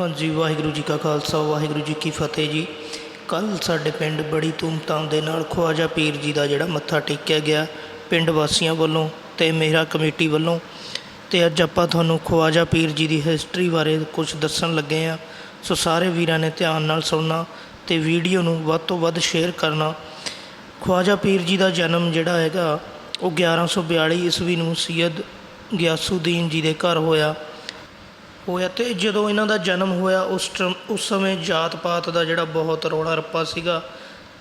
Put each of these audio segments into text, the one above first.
ਹਾਂਜੀ, ਵਾਹਿਗੁਰੂ ਜੀ ਕਾ ਖਾਲਸਾ, ਵਾਹਿਗੁਰੂ ਜੀ ਕੀ ਫਤਿਹ ਜੀ। ਕੱਲ ਸਾਡੇ ਪਿੰਡ ਬੜੀ ਧੂਮਧਾਮ ਦੇ ਨਾਲ ਖਵਾਜਾ ਪੀਰ ਜੀ ਦਾ ਜਿਹੜਾ ਮੱਥਾ ਟੇਕਿਆ ਗਿਆ ਪਿੰਡ ਵਾਸੀਆਂ ਵੱਲੋਂ ਤੇ ਮੇਰਾ ਕਮੇਟੀ ਵੱਲੋਂ। ਤੇ ਅੱਜ ਆਪਾਂ ਤੁਹਾਨੂੰ ਖਵਾਜਾ ਪੀਰ ਜੀ ਦੀ ਹਿਸਟਰੀ ਬਾਰੇ ਕੁਝ ਦੱਸਣ ਲੱਗੇ ਆ ਸੋ ਸਾਰੇ ਵੀਰਾਂ ਨੇ ਧਿਆਨ ਨਾਲ ਸੁਣਨਾ ਤੇ ਵੀਡੀਓ ਨੂੰ ਵੱਧ ਤੋਂ ਵੱਧ ਸ਼ੇਅਰ ਕਰਨਾ। ਖਵਾਜਾ ਪੀਰ ਜੀ ਦਾ ਜਨਮ ਜਿਹੜਾ ਹੈਗਾ, ਉਹ 1142 ਈਸਵੀ ਨੂੰ ਸੈਯਦ ਗਿਆਸੂਦੀਨ ਜੀ ਦੇ ਘਰ ਹੋਇਆ। ਹੋਇਆ ਤੇ ਜਦੋਂ ਇਹਨਾਂ ਦਾ ਜਨਮ ਹੋਇਆ, ਉਸ ਟਰਮ, ਉਸ ਸਮੇਂ ਜਾਤ ਪਾਤ ਦਾ ਜਿਹੜਾ ਬਹੁਤ ਰੌਲਾ ਰੱਪਾ ਸੀਗਾ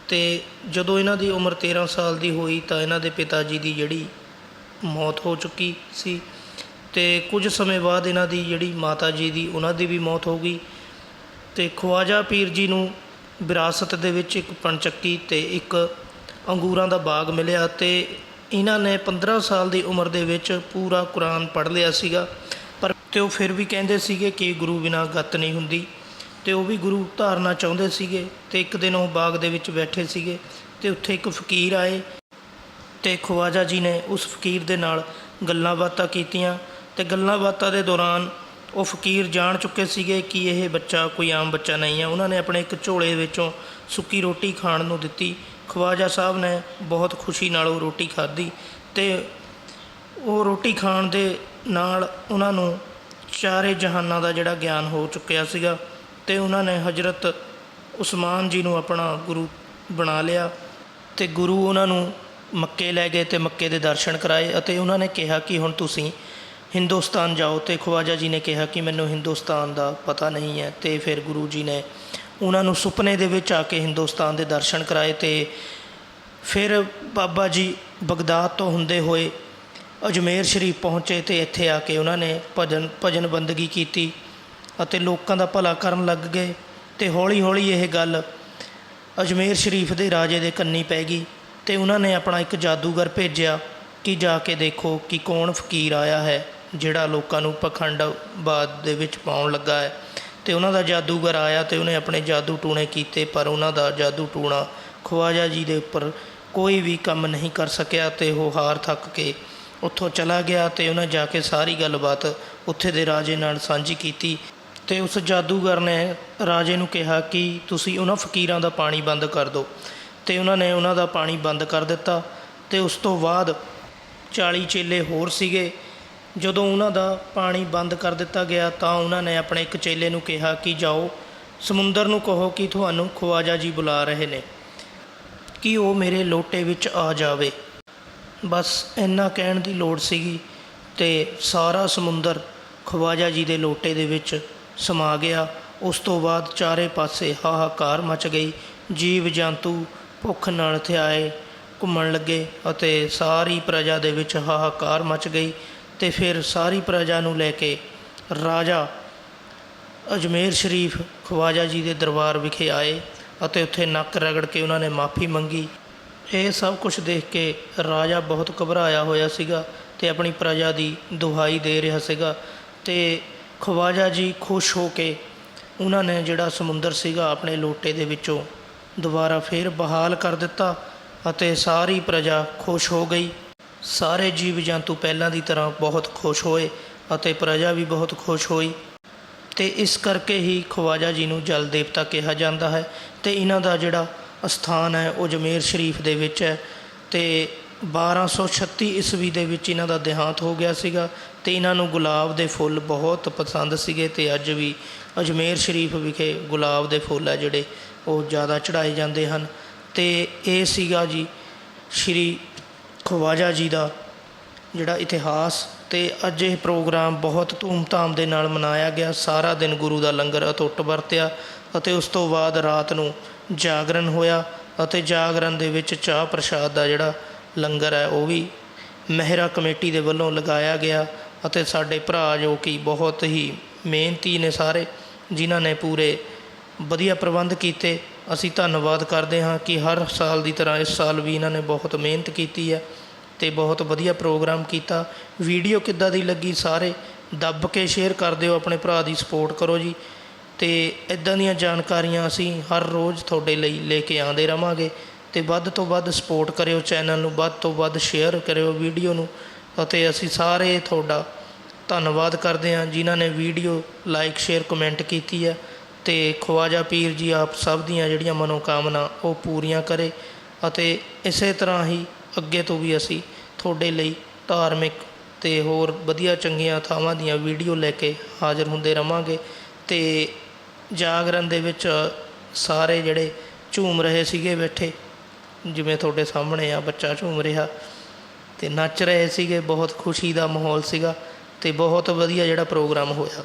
ਤੇ ਜਦੋਂ ਇਹਨਾਂ ਦੀ ਉਮਰ 13 ਸਾਲ ਦੀ ਹੋਈ ਤਾਂ ਇਹਨਾਂ ਦੇ ਪਿਤਾ ਜੀ ਦੀ ਜਿਹੜੀ ਮੌਤ ਹੋ ਚੁੱਕੀ ਸੀ ਤੇ ਕੁਝ ਸਮੇਂ ਬਾਅਦ ਇਹਨਾਂ ਦੀ ਜਿਹੜੀ ਮਾਤਾ ਜੀ ਦੀ ਉਹਨਾਂ ਦੀ ਵੀ ਮੌਤ ਹੋ ਗਈ ਤੇ ਖਵਾਜਾ ਪੀਰ ਜੀ ਨੂੰ ਵਿਰਾਸਤ ਦੇ ਵਿੱਚ ਇੱਕ ਪਣਚੱਕੀ ਤੇ ਇੱਕ ਅੰਗੂਰਾਂ ਦਾ ਬਾਗ ਮਿਲਿਆ ਤੇ ਇਹਨਾਂ ਨੇ 15 ਸਾਲ ਦੀ ਉਮਰ ਦੇ ਵਿੱਚ ਪੂਰਾ ਕੁਰਾਨ ਪੜ੍ਹ ਲਿਆ ਸੀਗਾ। ਪਰ ਤੇ ਉਹ ਫਿਰ ਵੀ ਕਹਿੰਦੇ ਸੀਗੇ ਕਿ ਗੁਰੂ ਬਿਨਾਂ ਗਤ ਨਹੀਂ ਹੁੰਦੀ। ਤੇ ਉਹ ਵੀ ਗੁਰੂ ਧਾਰਨਾ ਚਾਹੁੰਦੇ ਸੀਗੇ। ਤੇ ਇੱਕ ਦਿਨ ਉਹ ਬਾਗ ਦੇ ਵਿੱਚ ਬੈਠੇ ਸੀਗੇ ਤੇ ਉੱਥੇ ਇੱਕ ਫਕੀਰ ਆਏ ਤੇ ਖਵਾਜਾ ਜੀ ਨੇ ਉਸ ਫਕੀਰ ਦੇ ਨਾਲ ਗੱਲਾਂ ਬਾਤਾਂ ਕੀਤੀਆਂ। ਤੇ ਗੱਲਾਂ ਬਾਤਾਂ ਦੇ ਦੌਰਾਨ ਉਹ ਫਕੀਰ ਜਾਣ ਚੁੱਕੇ ਸੀਗੇ ਕਿ ਇਹ ਬੱਚਾ ਕੋਈ ਆਮ ਬੱਚਾ ਨਹੀਂ ਹੈ ਉਹਨਾਂ ਨੇ ਆਪਣੇ ਇੱਕ ਝੋਲੇ ਵਿੱਚੋਂ ਸੁੱਕੀ ਰੋਟੀ ਖਾਣ ਨੂੰ ਦਿੱਤੀ। ਖਵਾਜਾ ਸਾਹਿਬ ਨੇ ਬਹੁਤ ਖੁਸ਼ੀ ਨਾਲ ਉਹ ਰੋਟੀ ਖਾਧੀ ਤੇ ਉਹ ਰੋਟੀ ਖਾਣ ਦੇ ਨਾਲ ਉਹਨਾਂ ਨੂੰ ਚਾਰੇ ਜਹਾਨਾਂ ਦਾ ਜਿਹੜਾ ਗਿਆਨ ਹੋ ਚੁੱਕਿਆ ਸੀਗਾ ਤੇ ਉਹਨਾਂ ਨੇ ਹਜ਼ਰਤ ਉਸਮਾਨ ਜੀ ਨੂੰ ਆਪਣਾ ਗੁਰੂ ਬਣਾ ਲਿਆ ਤੇ ਗੁਰੂ ਉਹਨਾਂ ਨੂੰ ਮੱਕੇ ਲੈ ਗਏ ਤੇ ਮੱਕੇ ਦੇ ਦਰਸ਼ਨ ਕਰਾਏ ਅਤੇ ਉਹਨਾਂ ਨੇ ਕਿਹਾ ਕਿ ਹੁਣ ਤੁਸੀਂ ਹਿੰਦੁਸਤਾਨ ਜਾਓ ਤੇ ਖਵਾਜਾ ਜੀ ਨੇ ਕਿਹਾ ਕਿ ਮੈਨੂੰ ਹਿੰਦੁਸਤਾਨ ਦਾ ਪਤਾ ਨਹੀਂ ਹੈ ਤੇ ਫਿਰ ਗੁਰੂ ਜੀ ਨੇ ਉਹਨਾਂ ਨੂੰ ਸੁਪਨੇ ਦੇ ਵਿੱਚ ਆ ਕੇ ਹਿੰਦੁਸਤਾਨ ਦੇ ਦਰਸ਼ਨ ਕਰਾਏ ਤੇ ਫਿਰ ਬਾਬਾ ਜੀ ਬਗਦਾਦ ਤੋਂ ਹੁੰਦੇ ਹੋਏ ਅਜਮੇਰ ਸ਼ਰੀਫ ਪਹੁੰਚੇ ਤੇ ਇੱਥੇ ਆ ਕੇ ਉਹਨਾਂ ਨੇ ਭਜਨ ਭਜਨ ਬੰਦਗੀ ਕੀਤੀ ਅਤੇ ਲੋਕਾਂ ਦਾ ਭਲਾ ਕਰਨ ਲੱਗ ਗਏ ਤੇ ਹੌਲੀ-ਹੌਲੀ ਇਹ ਗੱਲ ਅਜਮੇਰ ਸ਼ਰੀਫ ਦੇ ਰਾਜੇ ਦੇ ਕੰਨੀ ਪੈ ਗਈ ਤੇ ਉਹਨਾਂ ਨੇ ਆਪਣਾ ਇੱਕ ਜਾਦੂਗਰ ਭੇਜਿਆ ਕਿ ਜਾ ਕੇ ਦੇਖੋ ਕਿ ਕੌਣ ਫਕੀਰ ਆਇਆ ਹੈ, ਜਿਹੜਾ ਲੋਕਾਂ ਨੂੰ ਪਖੰਡਵਾਦ ਦੇ ਵਿੱਚ ਪਾਉਣ ਲੱਗਾ ਹੈ। ਤੇ ਉਹਨਾਂ ਦਾ ਜਾਦੂਗਰ ਆਇਆ ਤੇ ਉਹਨੇ ਆਪਣੇ ਜਾਦੂ ਟੂਣੇ ਕੀਤੇ, ਪਰ ਉਹਨਾਂ ਦਾ ਜਾਦੂ ਟੂਣਾ ਖਵਾਜਾ ਜੀ ਦੇ ਉੱਪਰ ਕੋਈ ਵੀ ਕੰਮ ਨਹੀਂ ਕਰ ਸਕਿਆ ਤੇ ਉਹ ਹਾਰ ਥੱਕ ਕੇ ਉੱਥੋਂ ਚਲਾ ਗਿਆ ਤੇ ਉਹਨਾਂ ਜਾ ਕੇ ਸਾਰੀ ਗੱਲਬਾਤ ਉੱਥੇ ਦੇ ਰਾਜੇ ਨਾਲ ਸਾਂਝੀ ਕੀਤੀ। ਤੇ ਉਸ ਜਾਦੂਗਰ ਨੇ ਰਾਜੇ ਨੂੰ ਕਿਹਾ ਕਿ ਤੁਸੀਂ ਉਹਨਾਂ ਫਕੀਰਾਂ ਦਾ ਪਾਣੀ ਬੰਦ ਕਰ ਦਿਓ। ਤੇ ਉਹਨਾਂ ਨੇ ਉਹਨਾਂ ਦਾ ਪਾਣੀ ਬੰਦ ਕਰ ਦਿੱਤਾ। ਤੇ ਉਸ ਤੋਂ ਬਾਅਦ 40 ਚੇਲੇ ਹੋਰ ਸੀਗੇ। ਜਦੋਂ ਉਹਨਾਂ ਦਾ ਪਾਣੀ ਬੰਦ ਕਰ ਦਿੱਤਾ ਗਿਆ ਤਾਂ ਉਹਨਾਂ ਨੇ ਆਪਣੇ ਇੱਕ ਚੇਲੇ ਨੂੰ ਕਿਹਾ ਕਿ ਜਾਓ, ਸਮੁੰਦਰ ਨੂੰ ਕਹੋ ਕਿ ਤੁਹਾਨੂੰ ਖਵਾਜਾ ਜੀ ਬੁਲਾ ਰਹੇ ਨੇ, ਕਿ ਉਹ ਮੇਰੇ ਲੋਟੇ ਵਿੱਚ ਆ ਜਾਵੇ। ਬਸ ਇੰਨਾ ਕਹਿਣ ਦੀ ਲੋੜ ਸੀਗੀ ਅਤੇ ਸਾਰਾ ਸਮੁੰਦਰ ਖਵਾਜਾ ਜੀ ਦੇ ਲੋਟੇ ਦੇ ਵਿੱਚ ਸਮਾ ਗਿਆ। ਉਸ ਤੋਂ ਬਾਅਦ ਚਾਰੇ ਪਾਸੇ ਹਾਹਾਕਾਰ ਮਚ ਗਈ। ਜੀਵ ਜੰਤੂ ਭੁੱਖ ਨਾਲ ਥਿਆਏ, ਘੁੰਮਣ ਲੱਗੇ ਅਤੇ ਸਾਰੀ ਪ੍ਰਜਾ ਦੇ ਵਿੱਚ ਹਾਹਾਕਾਰ ਮਚ ਗਈ ਤੇ ਫਿਰ ਸਾਰੀ ਪ੍ਰਜਾ ਨੂੰ ਲੈ ਕੇ ਰਾਜਾ ਅਜਮੇਰ ਸ਼ਰੀਫ ਖਵਾਜਾ ਜੀ ਦੇ ਦਰਬਾਰ ਵਿਖੇ ਆਏ ਅਤੇ ਉੱਥੇ ਨੱਕ ਰਗੜ ਕੇ ਉਹਨਾਂ ਨੇ ਮਾਫੀ ਮੰਗੀ। ਇਹ ਸਭ ਕੁਝ ਦੇਖ ਕੇ ਰਾਜਾ ਬਹੁਤ ਘਬਰਾਇਆ ਹੋਇਆ ਸੀਗਾ ਤੇ ਆਪਣੀ ਪ੍ਰਜਾ ਦੀ ਦੁਹਾਈ ਦੇ ਰਿਹਾ ਸੀਗਾ ਤੇ ਖਵਾਜਾ ਜੀ ਖੁਸ਼ ਹੋ ਕੇ ਉਹਨਾਂ ਨੇ ਜਿਹੜਾ ਸਮੁੰਦਰ ਸੀਗਾ ਆਪਣੇ ਲੋਟੇ ਦੇ ਵਿੱਚੋਂ ਦੁਬਾਰਾ ਫੇਰ ਬਹਾਲ ਕਰ ਦਿੱਤਾ ਅਤੇ ਸਾਰੀ ਪ੍ਰਜਾ ਖੁਸ਼ ਹੋ ਗਈ। ਸਾਰੇ ਜੀਵ ਜੰਤੂ ਪਹਿਲਾਂ ਦੀ ਤਰ੍ਹਾਂ ਬਹੁਤ ਖੁਸ਼ ਹੋਏ ਅਤੇ ਪ੍ਰਜਾ ਵੀ ਬਹੁਤ ਖੁਸ਼ ਹੋਈ। ਤੇ ਇਸ ਕਰਕੇ ਹੀ ਖਵਾਜਾ ਜੀ ਨੂੰ ਜਲ ਦੇਵਤਾ ਕਿਹਾ ਜਾਂਦਾ ਹੈ ਤੇ ਇਹਨਾਂ ਦਾ ਜਿਹੜਾ ਅਸਥਾਨ ਹੈ, ਉਹ ਜਮੇਰ ਸ਼ਰੀਫ ਦੇ ਵਿੱਚ ਹੈ ਤੇ 1236 ਈਸਵੀ ਦੇ ਵਿੱਚ ਇਹਨਾਂ ਦਾ ਦੇਹਾਂਤ ਹੋ ਗਿਆ ਸੀਗਾ ਤੇ ਇਹਨਾਂ ਨੂੰ ਗੁਲਾਬ ਦੇ ਫੁੱਲ ਬਹੁਤ ਪਸੰਦ ਸੀਗੇ ਤੇ ਅੱਜ ਵੀ ਅਜਮੇਰ ਸ਼ਰੀਫ ਵਿਖੇ ਗੁਲਾਬ ਦੇ ਫੁੱਲ ਹੈ ਜਿਹੜੇ ਉਹ ਜ਼ਿਆਦਾ ਚੜਾਏ ਜਾਂਦੇ ਹਨ ਤੇ ਇਹ ਸੀਗਾ ਜੀ ਸ਼੍ਰੀ ਖਵਾਜਾ ਜੀ ਦਾ ਜਿਹੜਾ ਇਤਿਹਾਸ ਤੇ ਅੱਜ ਇਹ ਪ੍ਰੋਗਰਾਮ ਬਹੁਤ ਧੂਮਧਾਮ ਦੇ ਨਾਲ ਮਨਾਇਆ ਗਿਆ, ਸਾਰਾ ਦਿਨ ਗੁਰੂ ਦਾ ਲੰਗਰ ਅਟੁੱਟ ਵਰਤਿਆ ਅਤੇ ਉਸ ਤੋਂ ਬਾਅਦ ਰਾਤ ਨੂੰ ਜਾਗਰਣ ਹੋਇਆ ਅਤੇ ਜਾਗਰਣ ਦੇ ਵਿੱਚ ਚਾਹ ਪ੍ਰਸ਼ਾਦ ਦਾ ਜਿਹੜਾ ਲੰਗਰ ਹੈ, ਉਹ ਵੀ ਮਹਿਰਾ ਕਮੇਟੀ ਦੇ ਵੱਲੋਂ ਲਗਾਇਆ ਗਿਆ ਅਤੇ ਸਾਡੇ ਭਰਾ ਜੋ ਕਿ ਬਹੁਤ ਹੀ ਮਿਹਨਤੀ ਨੇ ਸਾਰੇ, ਜਿਨ੍ਹਾਂ ਨੇ ਪੂਰੇ ਵਧੀਆ ਪ੍ਰਬੰਧ ਕੀਤੇ, ਅਸੀਂ ਧੰਨਵਾਦ ਕਰਦੇ ਹਾਂ ਕਿ ਹਰ ਸਾਲ ਦੀ ਤਰ੍ਹਾਂ ਇਸ ਸਾਲ ਵੀ ਇਹਨਾਂ ਨੇ ਬਹੁਤ ਮਿਹਨਤ ਕੀਤੀ ਹੈ ਤੇ ਬਹੁਤ ਵਧੀਆ ਪ੍ਰੋਗਰਾਮ ਕੀਤਾ। ਵੀਡੀਓ ਕਿੱਦਾਂ ਦੀ ਲੱਗੀ ਸਾਰੇ, ਦੱਬ ਕੇ ਸ਼ੇਅਰ ਕਰ ਦਿਓ, ਆਪਣੇ ਭਰਾ ਦੀ ਸਪੋਰਟ ਕਰੋ ਜੀ। ਤੇ ਇਦਾਂ ਦੀਆਂ ਜਾਣਕਾਰੀਆਂ ਅਸੀਂ ਹਰ ਰੋਜ਼ ਤੁਹਾਡੇ ਲਈ ਲੈ ਕੇ ਆਉਂਦੇ ਰਵਾਂਗੇ ਤੇ ਵੱਧ ਤੋਂ ਵੱਧ ਸਪੋਰਟ ਕਰਿਓ ਚੈਨਲ ਨੂੰ, ਵੱਧ ਤੋਂ ਵੱਧ ਸ਼ੇਅਰ ਕਰਿਓ ਵੀਡੀਓ ਨੂੰ ਅਤੇ ਅਸੀਂ ਸਾਰੇ ਤੁਹਾਡਾ ਧੰਨਵਾਦ ਕਰਦੇ ਹਾਂ ਜਿਨ੍ਹਾਂ ਨੇ ਵੀਡੀਓ ਲਾਈਕ ਸ਼ੇਅਰ ਕਮੈਂਟ ਕੀਤੀ ਹੈ ਤੇ ਖਵਾਜਾ ਪੀਰ ਜੀ ਆਪ ਸਭ ਦੀਆਂ ਜਿਹੜੀਆਂ ਮਨੋਕਾਮਨਾ ਉਹ ਪੂਰੀਆਂ ਕਰੇ ਅਤੇ ਇਸੇ ਤਰ੍ਹਾਂ ਹੀ ਅੱਗੇ ਤੋਂ ਵੀ ਅਸੀਂ ਤੁਹਾਡੇ ਲਈ ਧਾਰਮਿਕ ਤੇ ਹੋਰ ਵਧੀਆ ਚੰਗੀਆਂ ਥਾਵਾਂ ਦੀਆਂ ਵੀਡੀਓ ਲੈ ਕੇ ਹਾਜ਼ਰ ਹੁੰਦੇ ਰਵਾਂਗੇ ਤੇ ਜਾਗਰਣ ਦੇ ਵਿੱਚ ਸਾਰੇ ਜਿਹੜੇ ਝੂਮ ਰਹੇ ਸੀਗੇ ਬੈਠੇ, ਜਿਵੇਂ ਤੁਹਾਡੇ ਸਾਹਮਣੇ ਆ ਬੱਚਾ ਝੂਮ ਰਿਹਾ, ਤੇ ਨੱਚ ਰਹੇ ਸੀਗੇ, ਬਹੁਤ ਖੁਸ਼ੀ ਦਾ ਮਾਹੌਲ ਸੀਗਾ ਤੇ ਬਹੁਤ ਵਧੀਆ ਜਿਹੜਾ ਪ੍ਰੋਗਰਾਮ ਹੋਇਆ।